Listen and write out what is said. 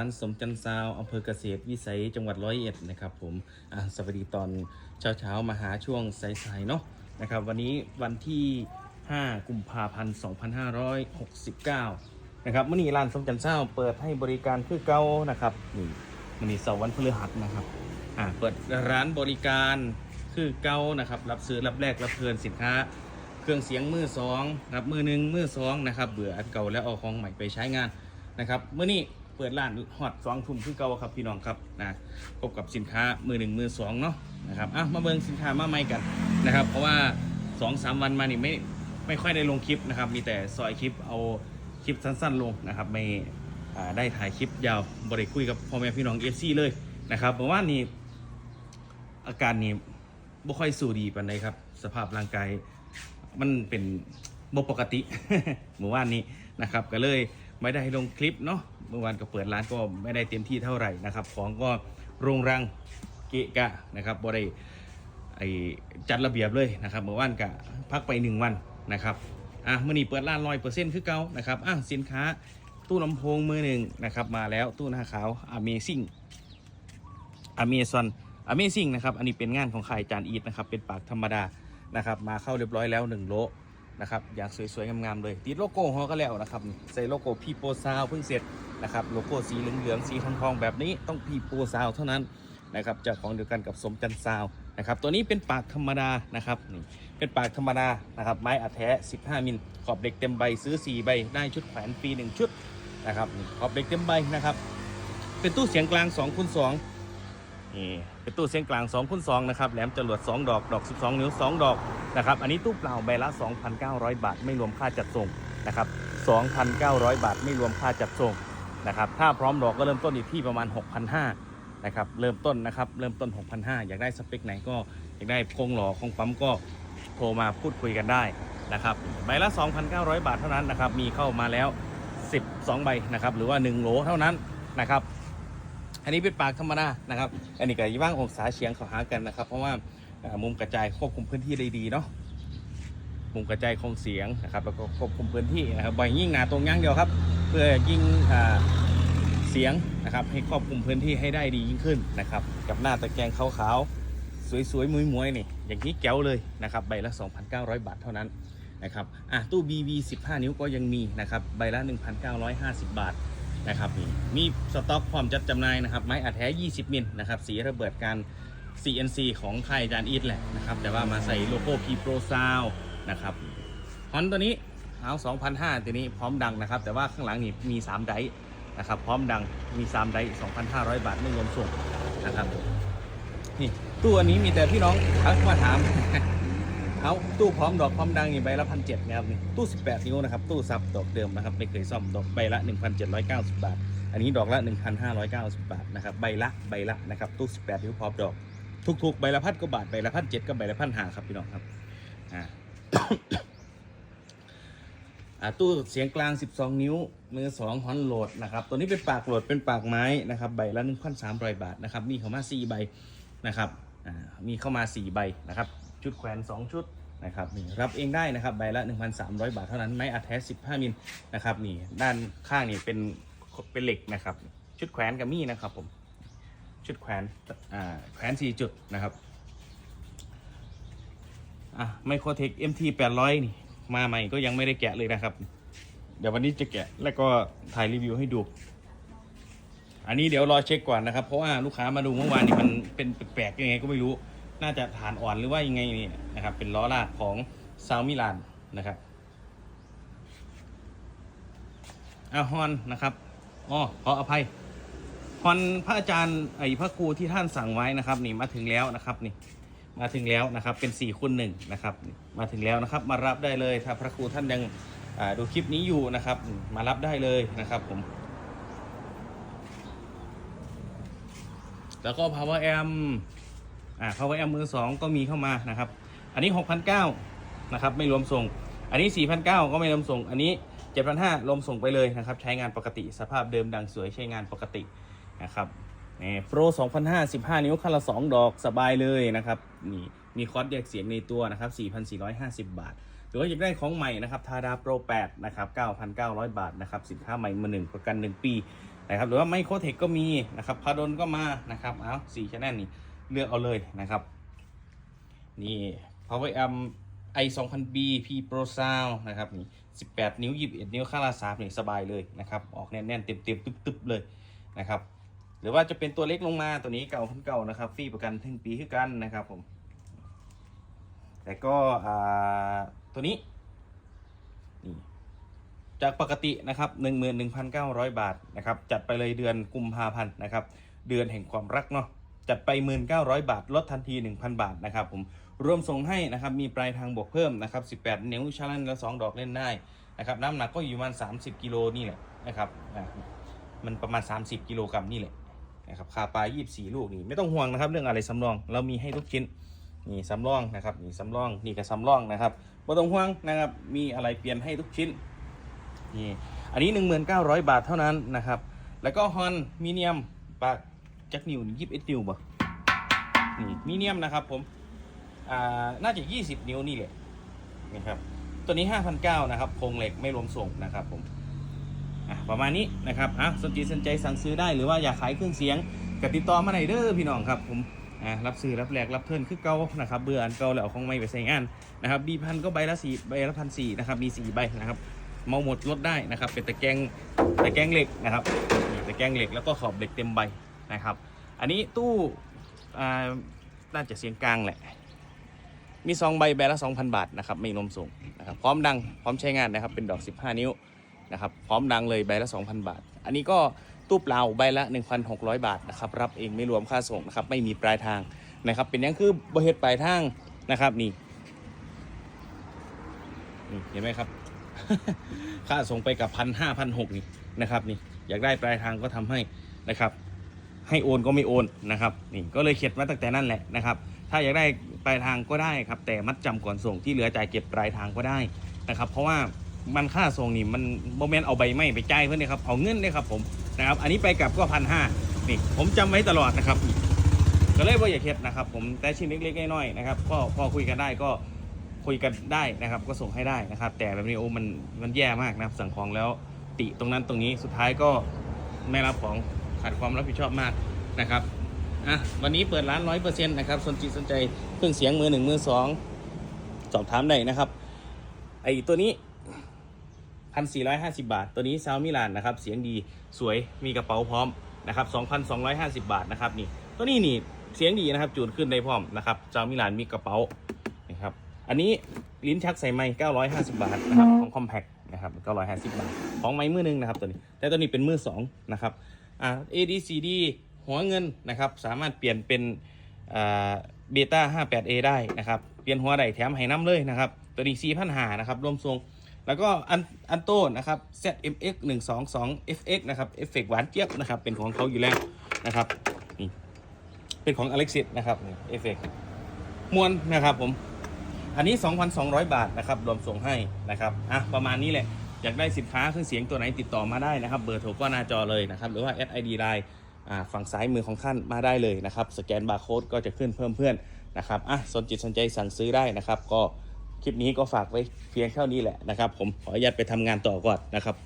ร้านสมจันทร์ซาวอำเภอเกษตรวิสัยจังหวัดร้อยเอ็ดนะครับผมอะสวัสดีตอนเช้าเช้าๆมาหาช่วงสายๆเนาะนะครับ วันนี้วันที่ 5 กุมภาพันธ์ 2569 นะครับมื่อนี้ร้านสมจันทร์ซาวเปิดให้บริการคือเก่านะครับนี่มื่อนี้เสาร์วันพฤหัสนะครับอ่าเปิดร้านบริการคือเก่านะครับรับซื้อรับแลกรับเพลินสินค้า เครื่องเสียงมือสองรับมือหนึ่งมือสองนะครับเบื่ออันเก่าแล้วเอาของใหม่ไปใช้งานนะครับเมื่อนี้ เปิดร้านฮอตสองทุ่มคือเก่าครับพี่น้องครับนะพบกับสินค้ามือหนึ่งมือสองเนาะนะครับอะมาเบิ่งสินค้ามาใหม่กันนะครับ เพราะว่า2อสามวันมานี่ไม่ไม่ค่อยได้ลงคลิปนะครับ มีแต่ซอยคลิปเอาคลิปสั้นๆลงนะครับไม่ได้ถ่ายคลิปยาวบริคุยกับพ่อแม่พี่น้องเอฟซีเลยนะครับเมื่อวานนี้อาการนี้บ่ค่อยสู้ดีปานใดครับ สภาพร่างกายมันเป็นบปกติเมื่อวานนี้นะครับ ก็เลยไม่ได้ลงคลิปเนาะ เมื่อวานก็เปิดร้านก็ไม่ได้เต็มที่เท่าไหร่นะครับ ของก็โรงรังเกะกะนะครับบ่ได้ไอจัดระเบียบเลยนะครับเมื่อวานก็พักไปหนึ่งวันนะครับอะมื่อนี้เปิดร้านร้อยเปอร์เซ็นต์คือเก่านะครับอะสินค้าตู้ลำโพงมือหนึ่งนะครับมาแล้วตู้หน้าขาว Amazing Amazon Amazing นะครับอันนี้เป็นงานของค่ายจานอีทนะครับเป็นปากธรรมดานะครับมาเข้าเรียบร้อยแล้ว1โล นะครับอยากสวยๆงามๆเลยติดโลโก้ฮอก็แล้วนะครับใส่โลโก้พีโปซาวเพิ่งเสร็จนะครับโลโก้สีเหลืองๆสีทองๆแบบนี้ต้องพีโปซาวเท่านั้นนะครับจ้าของเดียวกันกับสมจันซาวนะครับตัวนี้เป็นปากธรรมดานะครับนี่เป็นปากธรรมดานะครับไม้อัดแท้ 15 มิลขอบเหล็กเต็มใบซื้อ 4 ใบได้ชุดแขวนฟรี1ชุดนะครับขอบเหล็กเต็มใบนะครับเป็นตู้เสียงกลาง2คูณ2 นี่เป็นตู้เสียงกลาง2คูณ2นะครับแหลมจรวด 2 ดอกดอก 12 นิ้ว 2 ดอกนะครับอันนี้ตู้เปล่าใบละ 2,900 บาท ไม่รวมค่าจัดส่งนะครับ2,900 บาท ไม่รวมค่าจัดส่งนะครับถ้าพร้อมดอกก็เริ่มต้นอยู่ที่ประมาณ 6,500นะครับเริ่มต้นนะครับเริ่มต้น 6,500 อยากได้สเปคไหนก็อยากได้โครงหล่อโครงปั๊มก็โทรมาพูดคุยกันได้นะครับใบละ 2,900 บาทเท่านั้นนะครับมีเข้ามาแล้ว 12 ใบนะครับหรือว่า 1 โหลเท่านั้นนะครับ อันนี้เป็นปากธรรมดานะครับ อันนี้ก็ยี่ว่างองศาเฉียงเขาหากันนะครับ เพราะว่ามุมกระจายควบคุมพื้นที่ได้ดีเนาะมุมกระจายของเสียงนะครับแล้วก็ควบคุมพื้นที่นะครับบ่อยยิ่งหนาตรงย่างเดียวครับ เพื่อยิ่งเสียงนะครับให้ควบคุมพื้นที่ให้ได้ดียิ่งขึ้นนะครับ กับหน้าตะแกรงขาวๆสวยๆมวยๆนี่อย่างนี้แก้วเลยนะครับใบละ 2,900 บาทเท่านั้นนะครับอะตู้ BV 15 นิ้วก็ยังมีนะครับใบละ 1,950 บาท นะครับนี่มีสต็อกพร้อมจัดจำหน่ายนะครับไม้อัดแท้ 20 มิลนะครับสีระเบิดการ CNC ของค่ายจานอีทแหละนะครับแต่ว่ามาใส่โลโก้ P Pro Sound นะครับฮอนตัวนี้เอา2,500ตัวนี้พร้อมดังนะครับ แต่ว่าข้างหลังนี่มี 3 ไดนะครับพร้อมดังมี3ไดร์2,500 บาทไม่รวมส่งนะครับนี่ตู้อันนี้มีแต่พี่น้องทักมาถาม เอาตู้พร้อมดอกพร้อมดังนี่ใบละพันเจ็ดนะครับนี่ตู้ 18 นิ้วนะครับตู้ซับดอกเดิมนะครับไม่เคยซ่อมดอกใบละ 1,790 บาท อันนี้ดอกละ 1,590 บาทนะครับใบละใบละนะครับตู้ 18 นิ้วพร้อมดอกทุกๆใบละพันกว่าบาทใบละพันเจ็ดกับใบละพันห้าครับพี่น้องครับอ่าตู้เสียงกลาง 12 นิ้ว มือ2ฮอนโหลดนะครับ ตัวนี้เป็นปากโหลดเป็นปากไม้นะครับใบละ1,300 บาทนะครับมีเข้ามา 4 ใบนะครับมีเข้ามา 4 ใบนะครับ ชุดแขวน2 ชุดนะครับนี่รับเองได้นะครับใบละ 1,300 บาทเท่านั้นไม้อัดแท้ 15 มิลนะครับนี่ด้านข้างนี่เป็นเป็นเหล็กนะครับ ชุดแขวนกับมีนะครับผมชุดแขวนอ่าแขวน4จุดนะครับอะไมโครเทค MT 800 นี่ มาใหม่ก็ยังไม่ได้แกะเลยนะครับ เดี๋ยววันนี้จะแกะแล้วก็ถ่ายรีวิวให้ดู อันนี้เดี๋ยวรอเช็คก่อนนะครับ เพราะว่าลูกค้ามาดูเมื่อวานนี่มันเป็นแปลกๆยังไงก็ไม่รู้ น่าจะฐานอ่อนหรือว่ายังไงนี่นะครับ เป็นล้อลากของซาวมิลานนะครับอาฮอนนะครับอ๋อขออภัยฮอนพระอาจารย์ไอพระครูที่ท่านสั่งไว้นะครับ นี่มาถึงแล้วนะครับนี่มาถึงแล้วนะครับเป็น4ี่คูณหนึ่งนะครับ มาถึงแล้วนะครับ มารับได้เลยถ้าพระครูท่านยังดูคลิปนี้อยู่นะครับ มารับได้เลยนะครับผม แล้วก็ power amp อ่า power amp มือสองก็มีเข้ามานะครับ อันนี้ 6,900นะครับไม่รวมส่ง อันนี้ 4,900 ก็ไม่รวมส่ง อันนี้ 7,500รวมส่งไปเลยนะครับ ใช้งานปกติสภาพเดิมดังสวยใช้งานปกตินะครับนี่โปร2,500 15 นิ้วคันละ 2 ดอกสบายเลยนะครับนี่มีคอร์สแยกเสียงในตัวนะครับ 4,450 บาท หรือว่าอยากได้ของใหม่นะครับทาดาโปร8นะครับ 9,900 บาทนะครับสินค้าใหม่มาหนึ่งประกัน 1 ปีนะครับหรือว่าไมโครเทคก็มีนะครับพาดลก็มานะครับเอาสี่ชแนลนี่ เลือกเอาเลยนะครับ นี่ Power Amp i 2 0 0 0 B P Pro Sound นะครับนี่18 นิ้ว 21 นิ้วค่าราสามนี่สบายเลยนะครับ ออกแน่นๆ เต็มๆ ตึบๆ เลยนะครับหรือว่าจะเป็นตัวเล็กลงมาตัวนี้เก่าพันเก่านะครับฟรีประกันถึงปีคือกันนะครับผม แต่ก็อ่าตัวนี้นี่จากปกตินะครับ11,900 บาทนะครับ จัดไปเลยเดือนกุมภาพันธ์นะครับ เดือนแห่งความรักเนาะ จัดไป 1,900 บาท ลดทันที 1,000 บาทนะครับผมรวมส่งให้นะครับมีปลายทางบวกเพิ่มนะครับ 18 นิ้วชาลันละ2ดอกเล่นได้นะครับน้ำหนักก็อยู่ประมาณ 30 กิโลนี่แหละนะครับมันประมาณ 30 กิโลกรัมนี่แหละนะครับคาปลา24 ลูกนี่ไม่ต้องห่วงนะครับ เรื่องอะไรสำรองเรามีให้ทุกชิ้นนี่สำรองนะครับนี่สำรองนี่ก็สำรองนะครับไม่ต้องห่วงนะครับมีอะไรเปลี่ยนให้ทุกชิ้นนี่อันนี้ 1900 บาทเท่านั้นนะครับแล้วก็ฮอนมีเนียมปาก จักนิวยิบเอ็ดนิวบ่นี่มีเนียมนะครับผม อ่า น่าจะ20นิ้วนี่แหละนะครับ ตัวนี้5,900นเก้านะครับโครงเหล็กไม่รวมส่งนะครับผมอะประมาณนี้นะครับอะสนใจสนใจสั่งซื้อได้หรือว่าอยากขายเครื่องเสียงกติดต่อมาไหนอยเด้อพี่น้องครับผมอ่ารับซื้อรับแลกรับเทินคือเก่านะครับเบื่ออันเก่าแล้วเอาของใหม่ไปใส่งานนะครับบีพันก็ใบละสี่ใบละพันสี่นะครับมีสี่ใบนะครับเมาหมดลดได้นะครับเป็นตะแกรงตะแกรงเหล็กนะครับนี่ตะแกรงเหล็กแล้วก็ขอบเหล็กเต็มใบ นะครับ อันนี้ตู้อ่าน่าจะเสียงกลางแหละ มีสองใบใบละ2,000 บาทนะครับไม่นมส่งนะครับพร้อมดังพร้อมใช้งานนะครับเป็นดอก 15 นิ้วนะครับพร้อมดังเลยใบละ 2,000 บาท อันนี้ก็ตู้เปล่าใบละ 1,600 บาทนะครับรับเองไม่รวมค่าส่งนะครับไม่มีปลายทางนะครับเป็นหยังคือบริเหตุปลายทางนะครับนี่นี่เห็นไหมครับ ค่าส่งไปกับพันห้าพันหกนี่นะครับนี่อยากได้ปลายทางก็ทำให้นะครับ ให้โอนก็ไม่โอนนะครับนี่ก็เลยเข็ดมาตั้งแต่นั่นแหละนะครับ ถ้าอยากได้ปลายทางก็ได้ครับ แต่มัดจำก่อนส่งที่เหลือจ่ายเก็บปลายทางก็ได้นะครับ เพราะว่ามันค่าส่งนี่มันโมเมนต์เอาใบไม้ไปจ่ายเพื่อนเลยครับเอาเงินเลยครับผมนะครับ อันนี้ไปกลับก็พันห้านี่ผมจำไว้ตลอดนะครับ ก็เลยว่าอย่าเข็ดนะครับ ผมแต่ชิ้นเล็กๆน้อยๆนะครับก็พอคุยกันได้ก็คุยกันได้นะครับ ก็ส่งให้ได้นะครับ แต่แบบนี้โอ้มันมันแย่มากนะครับสั่งของแล้วติตรงนั้นตรงนี้สุดท้ายก็ไม่รับของ ขาดความรับผิดชอบมากนะครับอะวันนี้เปิดร้านร้อยเปอร์เซ็นต์นะครับสนใจสนใจเครื่องเสียงมือหนึ่งมือสองสอบถามได้นะครับไอตัวนี้พันสี่ร้อยห้าสิบาท ตัวนี้ซาวมิลานนะครับเสียงดีสวยมีกระเป๋าพร้อมนะครับสองพันสองร้อยห้าสิบาทนะครับนี่ตัวนี้นี่เสียงดีนะครับจูนขึ้นได้พร้อมนะครับซาวมิลานมีกระเป๋านะครับอันนี้ลิ้นชักใส่ไม้เก้าร้อยห้าสิบาทนะครับของคอมแพคนะครับเก้าร้อยห้าสิบาท ของไม้มือหนึงนะครับตัวนี้แต่ตัวนี้เป็นมือสองนะครับ อ่า ADCD หัวเงินนะครับสามารถเปลี่ยนเป็นเบต้า 58A ได้นะครับเปลี่ยนหัวได้แถมให้น้ำเลยนะครับตัวนี้4 0 0 0นะครับรวมทรง แล้วก็อันอันโต้นะครับ ZMX 122 FX นะครับเอฟเฟกหวานเจี๊ยบนะครับเป็นของเขาอยู่แล้วนะครับนี่เป็นของ Alexis นะครับเอฟเฟกมวนนะครับผมอันนี้ 2,200 บาทนะครับรวมส่งให้นะครับอะประมาณนี้แหละ อยากได้สินค้าเครื่องเสียงตัวไหนติดต่อมาได้นะครับ เบอร์โทรก็หน้าจอเลยนะครับหรือว่า SID Line ฝั่งซ้ายมือของท่านมาได้เลยนะครับ สแกนบาร์โค้ดก็จะขึ้นเพิ่มเพื่อนนะครับอะสนจิตสนใจสั่งซื้อได้นะครับ ก็คลิปนี้ก็ฝากไว้เพียงเท่านี้แหละนะครับ ผมขออนุญาตไปทำงานต่อก่อนนะครับ